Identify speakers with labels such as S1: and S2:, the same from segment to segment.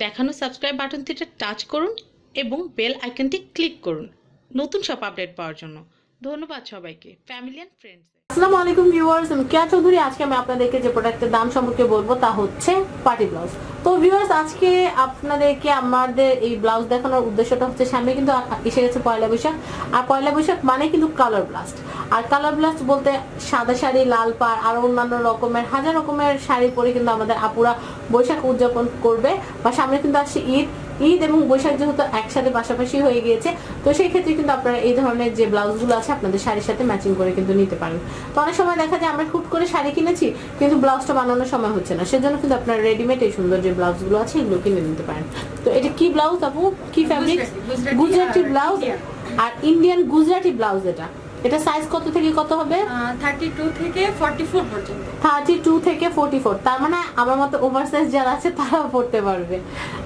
S1: দেখানো subscribe বাটনটিতে touch করুন এবং বেল আইকনটি ক্লিক করুন। নতুন সব আপডেট পাওয়ার জন্য। ধন্যবাদ সবাইকে। ফ্যামিলি অ্যান্ড ফ্রেন্ডস
S2: আসসালামু আলাইকুম ভিউয়ার্স আমি কেয়া চৌধুরী। আজকে আমি আপনাদেরকে যে প্রোডাক্টের দাম সম্পর্কে বলব তা হচ্ছে পার্টি ব্লাউজ তো ভিউয়ার্স আজকে আপনাদেরকে আমাদের এই ব্লাউজ দেখানোর উদ্দেশ্যটা হচ্ছে সামনে কিন্তু এসে গেছে পয়লা বৈশাখ। আর পয়লা বৈশাখ মানে কিন্তু কালার ব্লাস্ট আর কালার ব্লাউজ বলতে সাদা শাড়ি লাল পাড় আর অন্যান্য রকমের হাজার রকমের শাড়ি পরে কিন্তু আমাদের আপুরা বৈশাখ উদযাপন করবে। বা সামনে কিন্তু আসছে ঈদ। ঈদ এবং বৈশাখ যেহেতু একসাথে পাশাপাশি হয়ে গিয়েছে তো সেই ক্ষেত্রে কিন্তু আপনারা এই ধরনের যে ব্লাউজগুলো আছে আপনাদের শাড়ির সাথে ম্যাচিং করে কিন্তু নিতে পারেন। তো অনেক সময় দেখা যায় আমরা হুট করে শাড়ি কিনেছি কিন্তু ব্লাউজটা বানানোর সময় হচ্ছে না। সেজন্য কিন্তু আপনারা রেডিমেড এই সুন্দর যে ব্লাউজগুলো আছে এগুলো কিনে নিতে পারেন। তো এটা কি ব্লাউজ আপু? কি ফ্যাব্রিক
S3: গুজরাটি,
S2: গুজরাটি ব্লাউজ। আর ইন্ডিয়ান গুজরাটি ব্লাউজ এটা। এটা সাইজ কত থেকে কত হবে?
S3: থার্টি টু থেকে ফর্টি ফোর পর্যন্ত।
S2: থার্টি টু থেকে ফোর্টি ফোর তার মানে আমার মতো ওভার সাইজ যারা আছে তারাও পড়তে পারবে।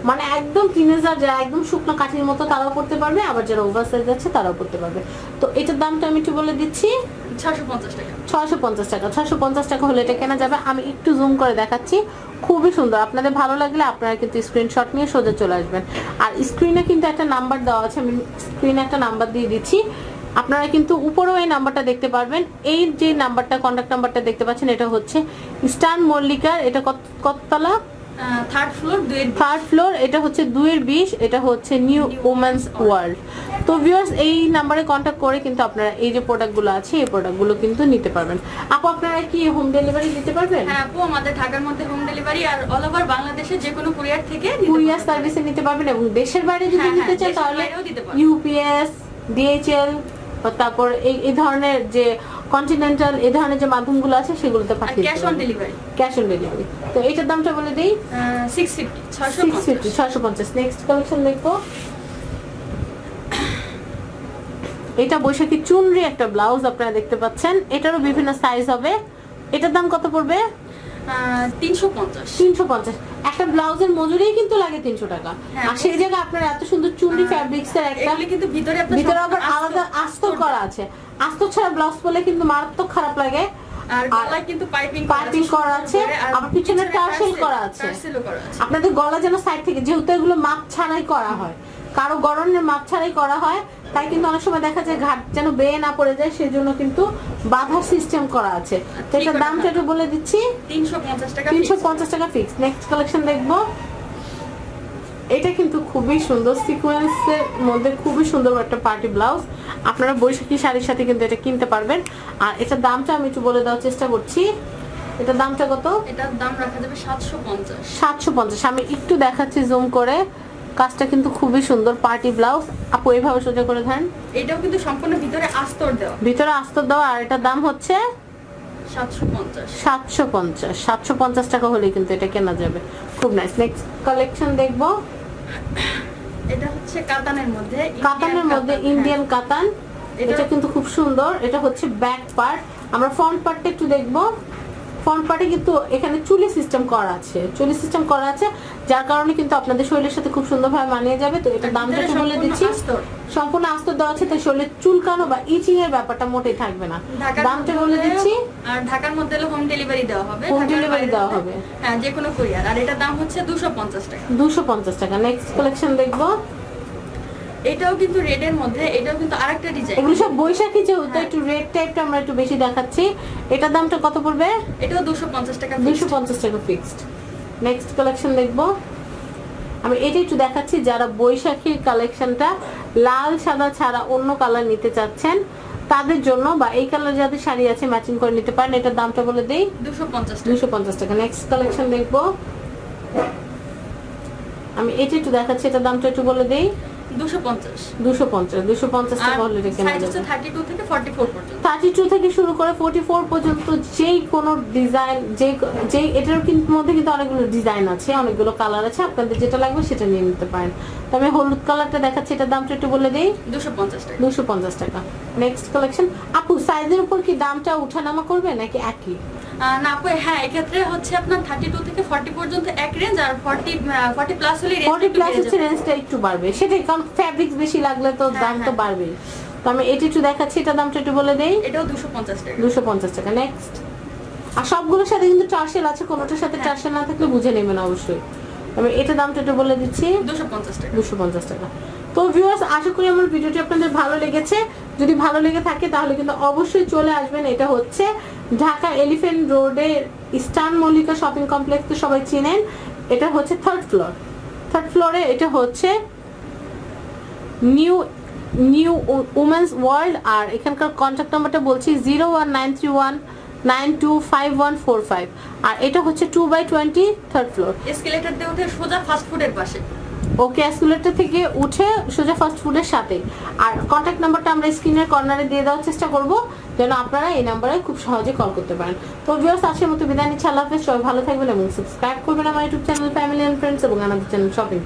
S2: মানে একদম টিনেজার যারা একদম শুকনো কাঠির মতো তারাও পড়তে পারবে। আবার যারা ওভার সাইজ আছে তারাও পড়তে পারবে। তো এটার দামটা আমি একটু বলে দিচ্ছি।
S3: ছশো পঞ্চাশ টাকা।
S2: ছয়শো পঞ্চাশ টাকা। ছয়শো পঞ্চাশ টাকা হলে এটা কেনা যাবে। আমি একটু জুম করে দেখাচ্ছি। খুবই সুন্দর। আপনাদের ভালো লাগলে আপনারা কিন্তু স্ক্রিনশট নিয়ে সোজা চলে আসবেন। আর স্ক্রিনে কিন্তু একটা নাম্বার দেওয়া আছে। আমি স্ক্রিনে একটা নাম্বার দিয়ে দিচ্ছি। আপনারা কিন্তু উপরেও এই নাম্বারটা দেখতে পারবেন। এই যে নাম্বারটা কন্ট্যাক্ট নাম্বারটা দেখতে পাচ্ছেন এটা হচ্ছে স্টান মল্লিকার এটা কত কততলা?
S3: থার্ড ফ্লোর
S2: থার্ড ফ্লোর এটা হচ্ছে দুইয়ের বিশ এটা হচ্ছে নিউ ওমেন্স ওয়ার্ল্ড তো ভিউয়ার্স এই নাম্বারে কন্ট্যাক্ট করে কিন্তু আপনারা এই যে প্রোডাক্টগুলো আছে এই প্রোডাক্টগুলো কিন্তু নিতে পারবেন। আপু আপনারা কি হোম ডেলিভারি দিতে পারবেন?
S3: হ্যাঁ আপু আমাদের ঢাকার মধ্যে হোম ডেলিভারি আর অল ওভার বাংলাদেশে যে কোনো কুরিয়ার থেকে
S2: কুরিয়ার সার্ভিসে নিতে পারবেন এবং দেশের বাইরে যদি
S3: হ্যাঁ,
S2: নিতে
S3: হ্যাঁ,
S2: চান তাহলে। ইউপিএস ডিএইচএল তারপর এই এই ধরনের যে কন্টিনেন্টাল এই ধরনের যে মাধ্যমগুলো আছে সেগুলোতে পাঠিয়ে
S3: cash on delivery
S2: cash on delivery তো এইটার দামটা বলে দিই।
S3: সিক্স ফিফটি ছশো
S2: সিক্স ফিফটি ছয়শো পঞ্চাশ। নেক্সট কালেকশন দেখব। এটা বৈশাখী চুনরি একটা ব্লাউজ আপনারা দেখতে পাচ্ছেন। এটারও বিভিন্ন সাইজ হবে। এটার দাম কত পড়বে?
S3: তিনশো পঞ্চাশ।
S2: তিনশো পঞ্চাশ। একটা ব্লাউজের মজুরি কিন্তু লাগে তিনশো টাকা।
S3: হ্যাঁ,
S2: আর সেই জায়গায় আপনার এত সুন্দর চুনরি
S3: আহ,
S2: ফ্যাব্রিক্স এর একটা
S3: কিন্তু ভিতরে
S2: ভিতরে আবার আলাদা করা আছে। আস্তর ছাড়া ব্লাউজ পরলে কিন্তু মারাত্মক খারাপ লাগে।
S3: আর
S2: আর
S3: কিন্তু পাইপিং
S2: পাইপিং করা আছে, আবার পিছনে টার্সেল করা আছে।
S3: টার্সেলও করা আছে।
S2: আপনাদের গলা যেন সাইড থেকে যেহেতু এগুলো মাপ ছাড়াই করা হয় কারও গরনের মাপ ছাড়াই করা হয় তাই কিন্তু অনেক সময় দেখা যায় ঘাট যেন বেয়ে না পড়ে যায় সেজন্য কিন্তু বাধার সিস্টেম করা আছে। তো এটার দামটা একটু বলে দিচ্ছি।
S3: তিনশো পঞ্চাশ টাকা
S2: তিনশো পঞ্চাশ টাকা ফিক্স নেক্সট কালেকশন দেখব। এটা কিন্তু খুবই সুন্দর সিকোয়েন্সের মধ্যে খুবই সুন্দর একটা পার্টি ব্লাউজ আপনারা বৈশাখী শাড়ির সাথে কিন্তু এটা কিনতে পারবেন। আর এটার দামটা আমি একটু বলে দেওয়ার চেষ্টা করছি। এটার দামটা কত?
S3: এটার দাম রাখা যাবে সাতশো পঞ্চাশ।
S2: সাতশো পঞ্চাশ। আমি একটু দেখাচ্ছি জুম করে। কাজটা কিন্তু খুবই সুন্দর পার্টি ব্লাউজ আপু এইভাবে সোজা করে ধরেন।
S3: এটাও কিন্তু সম্পূর্ণ ভিতরে আস্তর দেওয়া।
S2: ভিতরে আস্তর দেওয়া। আর এটার দাম হচ্ছে?
S3: সাতশো পঞ্চাশ।
S2: সাতশো পঞ্চাশ। টাকা হলে কিন্তু এটা কেনা যাবে। খুব নাইস নেক্সট কালেকশন দেখব।
S3: এটা হচ্ছে কাতানের মধ্যে
S2: কাতানের মধ্যে
S3: হ্যাঁ।
S2: ইন্ডিয়ান কাতান।
S3: এটা-
S2: এটা কিন্তু খুব সুন্দর। এটা হচ্ছে ব্যাক পার্ট আমরা ফ্রন্ট পার্টটা একটু দেখব। ফ্রন্ট পার্টে কিন্তু এখানে চুলি সিস্টেম করা আছে। চুলি সিস্টেম করা আছে যার কারণে কিন্তু আপনাদের শরীরের সাথে খুব সুন্দরভাবে মানিয়ে যাবে। তো এটা
S3: আর
S2: দামটা বলে দিচ্ছি সম্পূর্ণ আস্তর দেওয়া আছে তাই শরীরের চুলকানো বা ইচিং এর ব্যাপারটা মোটেই থাকবে না।
S3: ঢাকার
S2: দামটা
S3: মধ্যে
S2: বলে দিচ্ছি
S3: আর ঢাকার মধ্যে হলে হোম ডেলিভারি দেওয়া হবে।
S2: delivery
S3: বাইরে
S2: দেওয়া হবে।
S3: হ্যাঁ যে কোনো কুরিয়ার আর এটার দাম হচ্ছে দুশো পঞ্চাশ টাকা।
S2: দুশো পঞ্চাশ টাকা। নেক্সট কালেকশন দেখব।
S3: এটাও কিন্তু রেডের মধ্যে এটাও কিন্তু আরেকটা ডিজাইন
S2: এগুলো সব বৈশাখী যেহেতু। একটু রেড টাইপটা আমরা একটু বেশি দেখাচ্ছি। এটার দামটা কত পড়বে?
S3: এটাও দুশো পঞ্চাশ টাকা
S2: দুশো
S3: fixed।
S2: পঞ্চাশ টাকা ফিক্সড নেক্সট কালেকশন দেখব। আমি এটা একটু দেখাচ্ছি যারা বৈশাখীর কালেকশনটা লাল সাদা ছাড়া অন্য কালার নিতে চাচ্ছেন তাদের জন্য বা এই কালার যাদের শাড়ি আছে ম্যাচিং করে নিতে পারেন এটার দামটা বলে দেই।
S3: দুশো পঞ্চাশ টাকা।
S2: দুশো পঞ্চাশ টাকা। নেক্সট কালেকশন দেখব। আমি এটা একটু দেখাচ্ছি এটার দামটা একটু বলে দেই।
S3: থেকে
S2: শুরু করে পর্যন্ত যেই কোনো ডিজাইন যে যেই এটার কিন্তু মধ্যে কিন্তু অনেকগুলো ডিজাইন আছে অনেকগুলো কালার আছে আপনাদের যেটা লাগবে সেটা নিয়ে নিতে পারেন। তো আমি হলুদ কালারটা দেখাচ্ছি এটার দামটা একটু বলে দিই।
S3: দুশো পঞ্চাশ টাকা।
S2: দুশো পঞ্চাশ টাকা। নেক্সট কালেকশন আপু সাইজের উপর কি দামটা উঠানামা করবে নাকি একই?
S3: না আপু হ্যাঁ এক্ষেত্রে হচ্ছে আপনার থার্টি টু থেকে ফর্টি পর্যন্ত এক রেঞ্জ আর ফর্টি ফর্টি প্লাস হলে
S2: ফর্টি
S3: একটু
S2: প্লাস হচ্ছে রেঞ্জটা একটু বাড়বে। সেটাই কারণ ফ্যাব্রিক্স বেশি লাগলে তো
S3: হ্যাঁ,
S2: দাম তো
S3: হ্যাঁ।
S2: বাড়বেই। তো আমি এটা একটু দেখাচ্ছি এটার দামটা একটু বলে দেই।
S3: এটাও দুশো পঞ্চাশ টাকা।
S2: দুশো পঞ্চাশ টাকা নেক্সট আর সবগুলোর সাথে কিন্তু টার্সেল আছে কোনোটার সাথে
S3: হ্যাঁ।
S2: টার্সেল না থাকলে বুঝে নেবেন অবশ্যই। আমি এটা দামটা একটু বলে দিচ্ছি।
S3: দুশো পঞ্চাশ টাকা।
S2: দুশো পঞ্চাশ টাকা। তো ভিউয়ার্স আশা করি আমার ভিডিওটি আপনাদের ভালো লেগেছে। যদি ভালো লেগে থাকে তাহলে কিন্তু অবশ্যই চলে আসবেন। এটা হচ্ছে ঢাকা এলিফেন্ট রোডের ইস্টার্ন মল্লিকা শপিং কমপ্লেক্স তো সবাই চিনেন। এটা হচ্ছে থার্ড ফ্লোর থার্ড ফ্লোরে এটা হচ্ছে নিউ নিউ উমেন্স ওয়ার্ল্ড আর এখানকার কন্ট্যাক্ট নাম্বারটা বলছি zero one nine three one nine two five one four five. আর এটা হচ্ছে two by twenty third floor
S3: escalator দিয়ে উঠে সোজা ফাস্ট ফুডের পাশে।
S2: ওকে অ্যাসকুলেটর থেকে উঠে সোজা ফাস্ট ফুডের সাথে। আর কন্ট্যাক্ট নাম্বারটা আমরা স্ক্রিনের কর্নারে দিয়ে দেওয়ার চেষ্টা করব যেন আপনারা এই নাম্বারে খুব সহজে কল করতে পারেন। তো ভিউয়ার্স আজকের মতো বিদায় নিচ্ছি। আল্লাহ হাফেজ। সবাই ভালো থাকবেন এবং সাবস্ক্রাইব করবেন আমার YouTube channel family and friends এবং আমাদের চ্যানেল শপিং